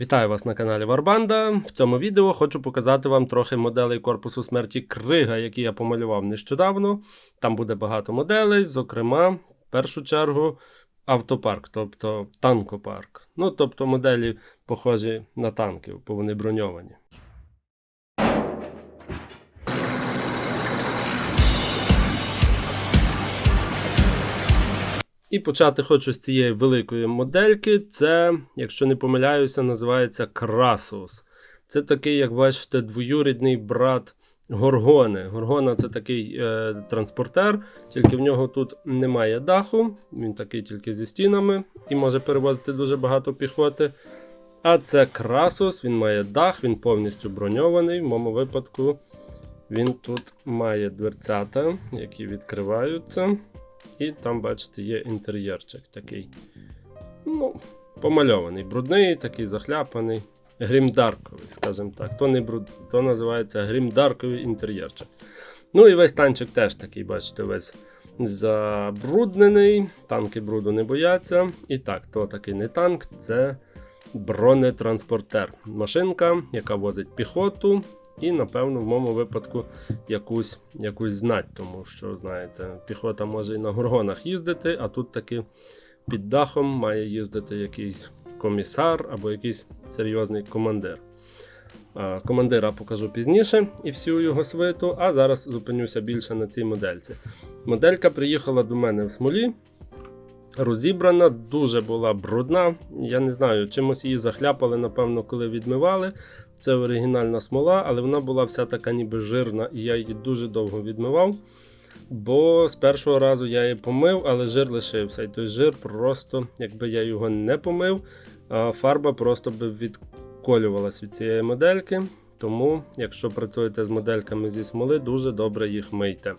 Вітаю вас на каналі Варбанда. В цьому відео хочу показати вам трохи моделей корпусу смерті Крига, які я помалював нещодавно. Там буде багато моделей, зокрема, в першу чергу, автопарк, тобто танкопарк. Ну, тобто моделі похожі на танки, бо вони броньовані. І почати хочу з цієї великої модельки. Це, якщо не помиляюся, називається Красус. Це такий, як бачите, двоюрідний брат Горгони. Горгона це такий е, транспортер, тільки в нього тут немає даху. Він такий тільки зі стінами і може перевозити дуже багато піхоти. А це Красус, він має дах, він повністю броньований. В моєму випадку він тут має дверцята, які відкриваються. І там, бачите, є інтер'єрчик такий. Ну, помальований, брудний, такий захляпаний, грімдарковий, скажімо так. То не бруд... то називається грімдарковий інтер'єрчик. Ну і весь танчик теж такий, бачите, весь забруднений. Танки бруду не бояться. І так, то такий не танк, це бронетранспортер. Машинка, яка возить піхоту. І, напевно, в моєму випадку якусь якусь знать, тому що, знаєте, піхота може і на горгонах їздити, а тут таки під дахом має їздити якийсь комісар або якийсь серйозний командир. Командира покажу пізніше і всю його свиту, а зараз зупинюся більше на цій модельці. Моделька приїхала до мене в смолі. Розібрана, дуже була брудна. Я не знаю, чимось її захляпали, напевно, коли відмивали. Це оригінальна смола, але вона була вся така ніби жирна, і я її дуже довго відмивав. Бо з першого разу я її помив, але жир лишився. І той жир просто, якби я його не помив, фарба просто би відколювалась від цієї модельки. Тому, якщо працюєте з модельками зі смоли, дуже добре їх мийте.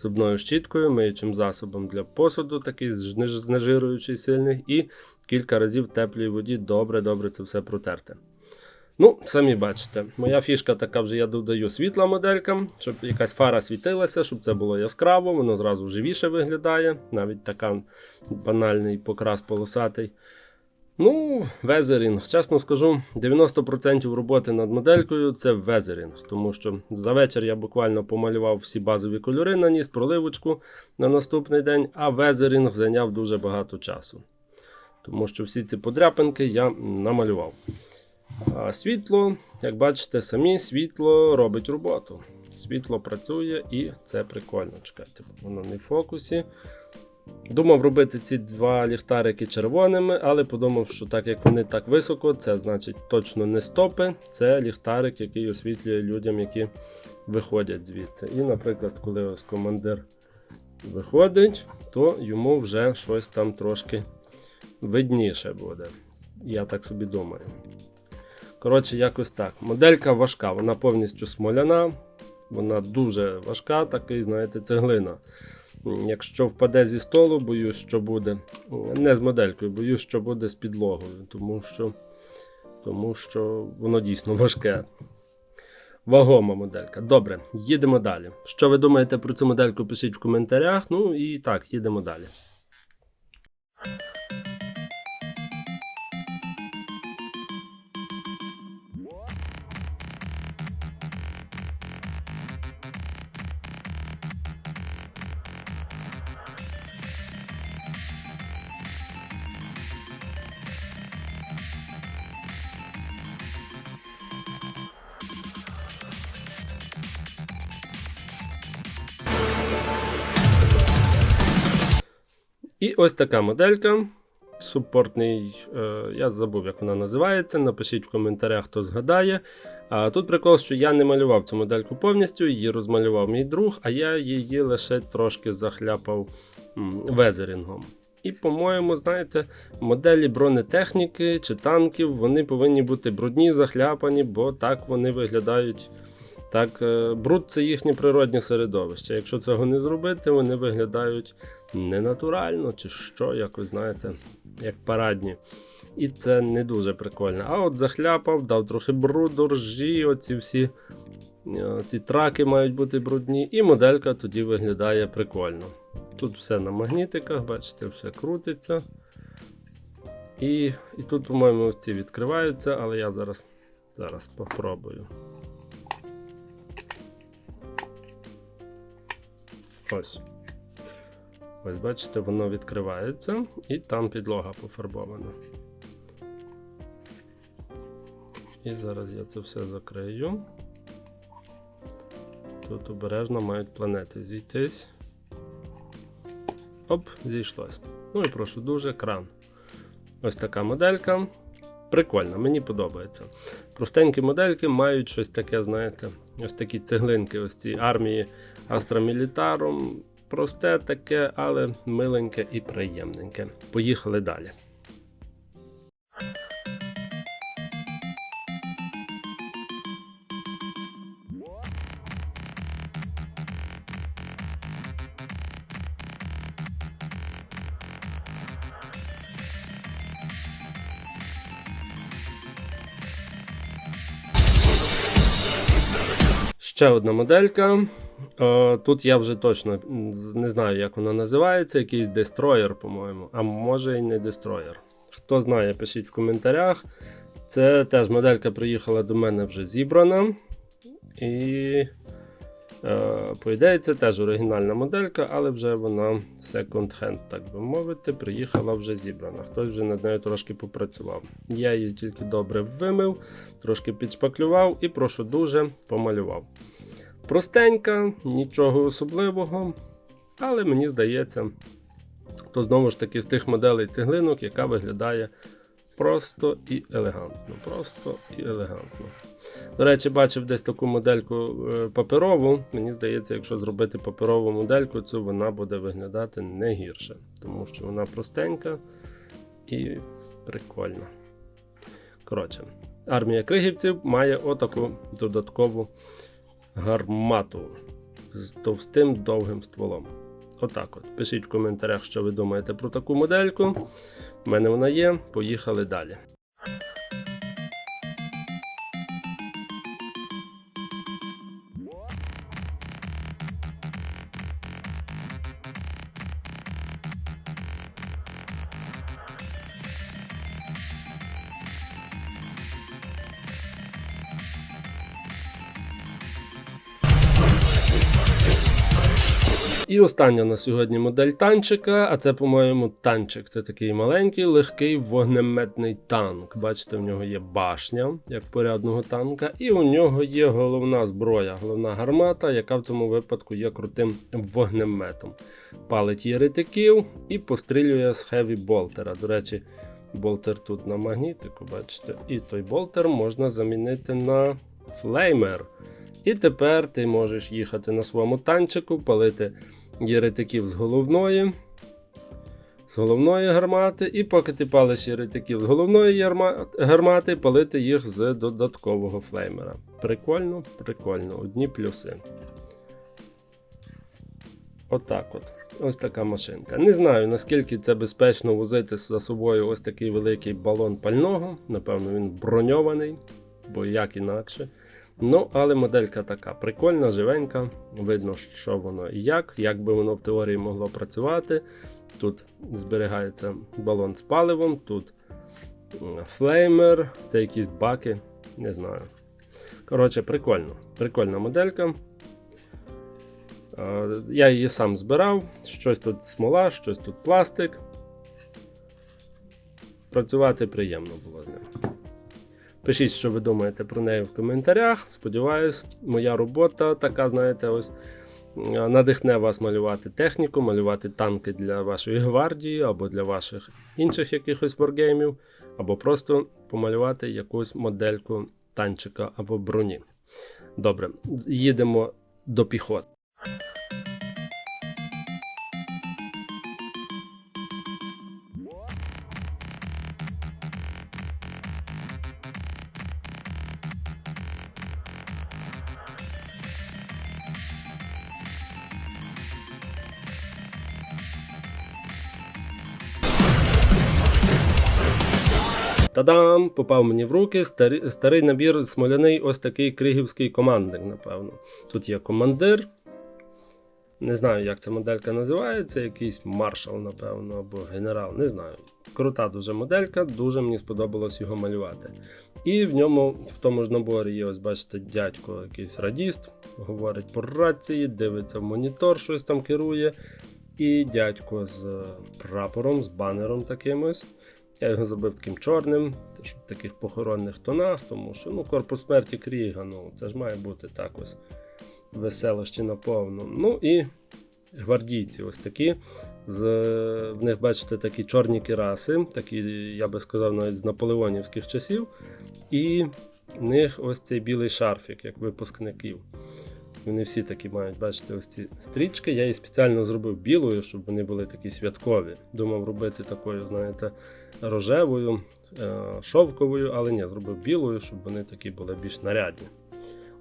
Зубною щіткою, миючим засобом для посуду, такий знежируючий сильний, і кілька разів в теплій воді добре-добре це все протерте. Ну, самі бачите, моя фішка така вже я додаю світла моделькам, щоб якась фара світилася, щоб це було яскраво, воно зразу живіше виглядає. Навіть така банальний покрас полосатий. Ну, везерінг. Чесно скажу, 90% роботи над моделькою це везерінг, тому що за вечір я буквально помалював всі базові кольори, наніс проливочку на наступний день, а везерінг зайняв дуже багато часу. Тому що всі ці подряпинки я намалював. А світло, як бачите, самі світло робить роботу. Світло працює і це прикольно. Чекайте, воно не в фокусі. Думав робити ці два ліхтарики червоними, але подумав, що так як вони так високо, це значить точно не стопи. Це ліхтарик, який освітлює людям, які виходять звідси. І, наприклад, коли ось командир виходить, то йому вже щось там трошки видніше буде. Я так собі думаю. Коротше, якось так. Моделька важка, вона повністю смоляна, вона дуже важка, такий, знаєте, цеглина. Якщо впаде зі столу, боюсь, що буде. Не з моделькою, боюсь, що буде з підлогою, тому що тому що воно дійсно важке. Вагома моделька. Добре, їдемо далі. Що ви думаєте про цю модельку, пишіть в коментарях. Ну і так, їдемо далі. І ось така моделька. Супортний, е, я забув, як вона називається. Напишіть в коментарях, хто згадає. Тут прикол, що я не малював цю модельку повністю, її розмалював мій друг, а я її лише трошки захляпав везерінгом. І, по-моєму, знаєте, моделі бронетехніки чи танків вони повинні бути брудні, захляпані, бо так вони виглядають. Так, е, бруд це їхнє природнє середовище. Якщо цього не зробити, вони виглядають ненатурально чи що, як ви знаєте, як парадні. І це не дуже прикольно. А от захляпав, дав трохи бруду, ржі, оці всі е, ці траки мають бути брудні, і моделька тоді виглядає прикольно. Тут все на магнітиках, бачите, все крутиться. І, і тут, по-моєму, ці відкриваються, але я зараз, зараз попробую. Ось. Ось, бачите, воно відкривається і там підлога пофарбована. І зараз я це все закрию. Тут обережно мають планети зійтись. Оп, зійшлось. Ну і прошу дуже, кран. Ось така моделька. Прикольна, мені подобається. Простенькі модельки мають щось таке, знаєте, ось такі цеглинки, ось ці армії Militarum. Просте таке, але миленьке і приємненьке. Поїхали далі. Ще одна моделька. Е, Тут я вже точно не знаю, як вона називається. Якийсь дестроєр, по-моєму. А може і не дестроєр. Хто знає, пишіть в коментарях. Це теж моделька приїхала до мене вже зібрана. І, по ідеї, це теж оригінальна моделька, але вже вона секонд-хенд, так би мовити, приїхала вже зібрана. Хтось вже над нею трошки попрацював. Я її тільки добре вимив, трошки підшпаклював і прошу дуже помалював. Простенька, нічого особливого, але мені здається, то знову ж таки з тих моделей цеглинок, яка виглядає просто і елегантно. Просто і елегантно. До речі, бачив десь таку модельку е, паперову. Мені здається, якщо зробити паперову модельку, то вона буде виглядати не гірше, тому що вона простенька і прикольна. Коротше, армія кригівців має отаку додаткову гармату з товстим довгим стволом. Отак от. Пишіть в коментарях, що ви думаєте про таку модельку. У мене вона є. Поїхали далі. Остання на сьогодні модель танчика, а це, по-моєму, танчик. Це такий маленький, легкий вогнеметний танк. Бачите, в нього є башня, як порядного танка, і у нього є головна зброя, головна гармата, яка в цьому випадку є крутим вогнеметом. Палить єретиків і пострілює з хеві болтера. До речі, болтер тут на магнітику, бачите, і той болтер можна замінити на флеймер. І тепер ти можеш їхати на своєму танчику, палити єретиків з головної, з головної гармати, і поки ти палиш єретиків з головної гармати, палити їх з додаткового флеймера. Прикольно, прикольно, одні плюси. Отак от. Ось така машинка. Не знаю, наскільки це безпечно возити за собою ось такий великий балон пального. Напевно, він броньований, бо як інакше. Ну, але моделька така прикольна, живенька. Видно, що воно і як, як би воно в теорії могло працювати. Тут зберігається балон з паливом, тут флеймер, це якісь баки, не знаю. Коротше, прикольно. Прикольна моделька. Е, Я її сам збирав, щось тут смола, щось тут пластик. Працювати приємно було з ним. Пишіть, що ви думаєте про неї в коментарях. Сподіваюсь, моя робота така, знаєте, ось е, надихне вас малювати техніку, малювати танки для вашої гвардії або для ваших інших якихось варгеймів, або просто помалювати якусь модельку танчика або броні. Добре, їдемо до піхоти. Та-дам! Попав мені в руки старий, старий набір смоляний, ось такий кригівський командир, напевно. Тут є командир. Не знаю, як ця моделька називається, якийсь маршал, напевно, або генерал, не знаю. Крута дуже моделька, дуже мені сподобалось його малювати. І в ньому, в тому ж наборі є, ось бачите, дядько, якийсь радіст, говорить по рації, дивиться в монітор, щось там керує. І дядько з е, прапором, з банером таким ось. Я його зробив таким чорним, в таких похоронних тонах, тому що ну, корпус смерті Кріга, ну це ж має бути так ось веселощі наповну. Ну і гвардійці ось такі. З, в них, бачите, такі чорні кираси, такі, я би сказав, навіть з наполеонівських часів. І в них ось цей білий шарфік, як випускників. Вони всі такі мають, бачите, ось ці стрічки. Я її спеціально зробив білою, щоб вони були такі святкові. Думав робити такою, знаєте, рожевою, е, шовковою, але ні, зробив білою, щоб вони такі були більш нарядні.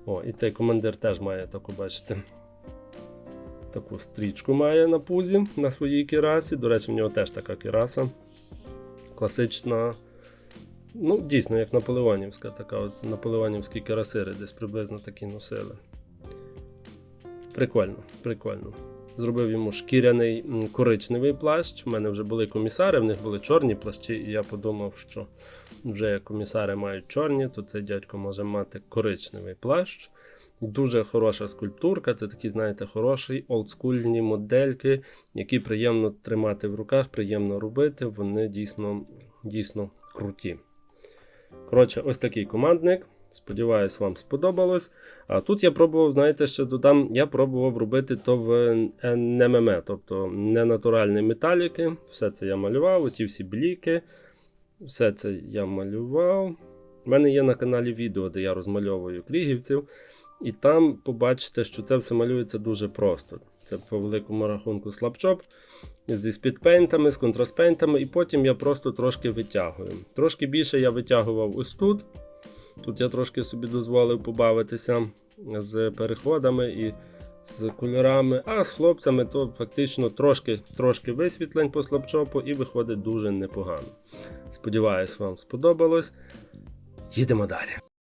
О, і цей командир теж має таку, бачите, таку стрічку має на пузі на своїй кірасі. До речі, в нього теж така кіраса. Класична. Ну, дійсно, як наполеонівська, така от наполеонівські кирасири десь приблизно такі носили. Прикольно, прикольно. Зробив йому шкіряний коричневий плащ. У мене вже були комісари, в них були чорні плащі, і я подумав, що вже як комісари мають чорні, то цей дядько може мати коричневий плащ. Дуже хороша скульптурка, це такі, знаєте, хороші олдскульні модельки, які приємно тримати в руках, приємно робити. Вони дійсно, дійсно круті. Коротше, ось такий командник. Сподіваюсь, вам сподобалось. А тут я пробував, знаєте, ще додам, я пробував робити то в НММ, тобто ненатуральні металіки. Все це я малював, оті всі бліки. Все це я малював. У мене є на каналі відео, де я розмальовую крігівців. І там побачите, що це все малюється дуже просто. Це по великому рахунку слабчоп зі спідпейнтами, з контраспейнтами, і потім я просто трошки витягую. Трошки більше я витягував ось тут. Тут я трошки собі дозволив побавитися з переходами і з кольорами, а з хлопцями то фактично трошки трошки висвітлень по слабчопу і виходить дуже непогано. Сподіваюсь, вам сподобалось. Їдемо далі.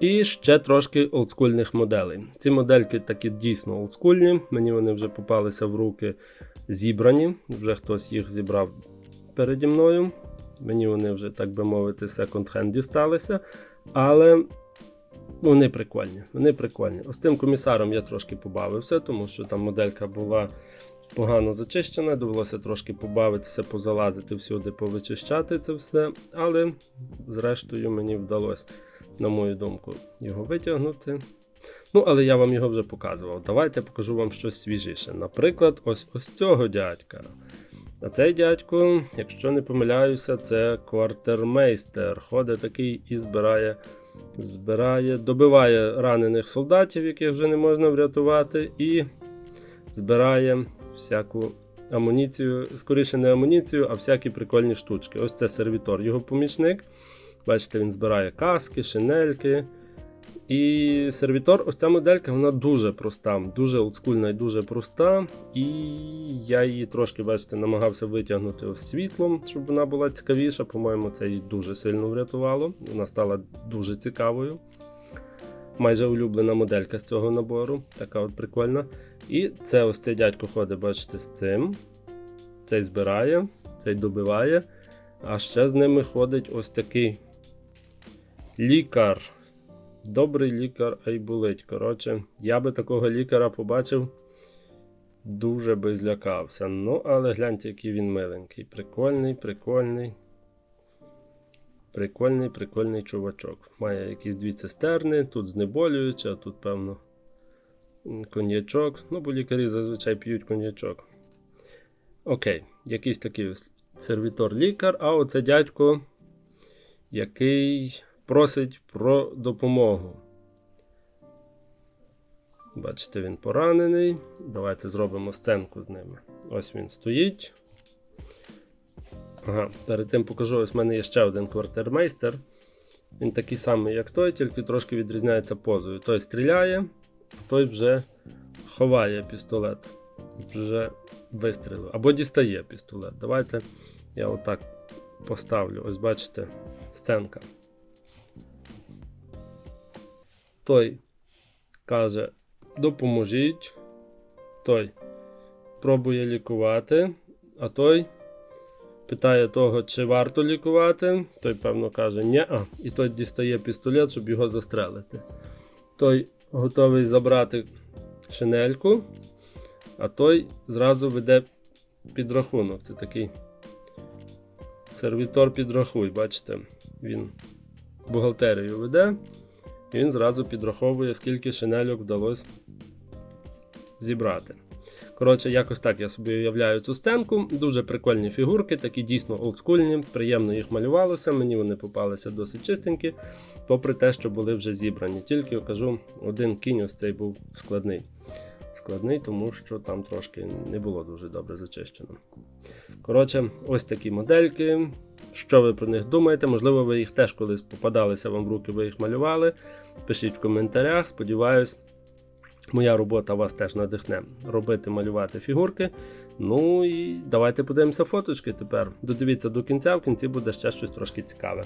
І ще трошки олдскульних моделей. Ці модельки такі дійсно олдскульні. Мені вони вже попалися в руки зібрані. Вже хтось їх зібрав переді мною. Мені вони вже, так би мовити, секонд-хенд дісталися. Але вони прикольні. Вони прикольні. Ось цим комісаром я трошки побавився, тому що там моделька була погано зачищена, довелося трошки побавитися, позалазити всюди, повичищати це все. Але, зрештою, мені вдалося на мою думку, його витягнути. Ну, але я вам його вже показував. Давайте покажу вам щось свіжіше. Наприклад, ось ось цього дядька. А цей дядько, якщо не помиляюся, це квартермейстер. Ходить такий і збирає, збирає, добиває ранених солдатів, яких вже не можна врятувати, і збирає всяку амуніцію, скоріше не амуніцію, а всякі прикольні штучки. Ось це сервітор, його помічник. Бачите, він збирає каски, шинельки. І сервітор, ось ця моделька, вона дуже проста, дуже олдскульна і дуже проста. І я її трошки, бачите, намагався витягнути ось світлом, щоб вона була цікавіша. По-моєму, це її дуже сильно врятувало. Вона стала дуже цікавою. Майже улюблена моделька з цього набору, така от прикольна. І це ось цей дядько ходить, бачите, з цим. Цей збирає, цей добиває. А ще з ними ходить ось такий лікар. Добрий лікар Айбулить. Коротше, я би такого лікаря побачив, дуже би злякався. Ну, але гляньте, який він миленький. Прикольний, прикольний. Прикольний, прикольний чувачок. Має якісь дві цистерни, тут знеболююче, а тут, певно, коньячок. Ну, бо лікарі зазвичай п'ють коньячок. Окей, якийсь такий сервітор-лікар, а оце дядько, який просить про допомогу. Бачите, він поранений. Давайте зробимо сценку з ними. Ось він стоїть. Ага, перед тим покажу, ось в мене є ще один квартирмейстер. Він такий самий, як той, тільки трошки відрізняється позою. Той стріляє, той вже ховає пістолет. Вже вистрілив. Або дістає пістолет. Давайте я отак поставлю. Ось бачите, сценка. Той каже: допоможіть. Той пробує лікувати, а той питає того, чи варто лікувати. Той, певно, каже, ні. а І той дістає пістолет, щоб його застрелити. Той готовий забрати шинельку, а той зразу веде підрахунок. Це такий сервітор підрахуй, бачите, він бухгалтерію веде, він зразу підраховує, скільки шинельок вдалося зібрати. Коротше, якось так я собі уявляю цю стенку. Дуже прикольні фігурки, такі дійсно олдскульні, приємно їх малювалося. Мені вони попалися досить чистенькі, попри те, що були вже зібрані. Тільки кажу, один кінь ось цей був складний. Складний, тому що там трошки не було дуже добре зачищено. Коротше, ось такі модельки. Що ви про них думаєте? Можливо, ви їх теж колись попадалися вам в руки, ви їх малювали. Пишіть в коментарях. Сподіваюсь, моя робота вас теж надихне робити, малювати фігурки. Ну і давайте подивимося фоточки тепер. Додивіться до кінця, в кінці буде ще щось трошки цікаве.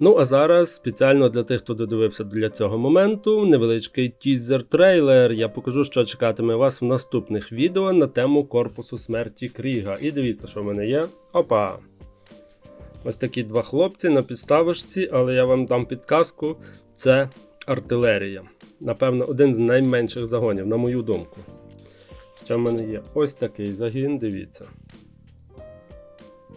Ну, а зараз спеціально для тих, хто додивився для цього моменту, невеличкий тізер-трейлер. Я покажу, що чекатиме вас в наступних відео на тему корпусу смерті Кріга. І дивіться, що в мене є. Опа! Ось такі два хлопці на підставочці, але я вам дам підказку: це артилерія. Напевно, один з найменших загонів, на мою думку. Що в мене є? Ось такий загін, дивіться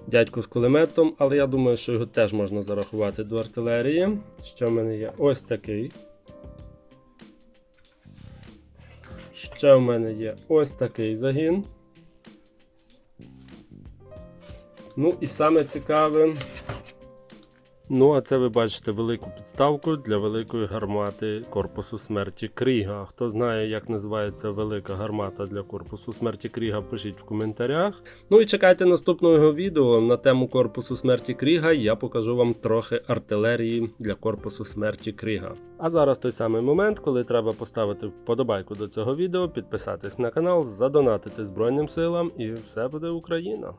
дядько з кулеметом, але я думаю, що його теж можна зарахувати до артилерії. Що в мене є ось такий. Ще в мене є ось такий загін. Ну і саме цікаве. Ну, а це ви бачите велику підставку для великої гармати корпусу смерті Кріга. Хто знає, як називається велика гармата для корпусу смерті Кріга, пишіть в коментарях. Ну і чекайте наступного відео на тему корпусу смерті Кріга. Я покажу вам трохи артилерії для корпусу смерті Кріга. А зараз той самий момент, коли треба поставити вподобайку до цього відео, підписатись на канал, задонатити Збройним силам, і все буде Україна.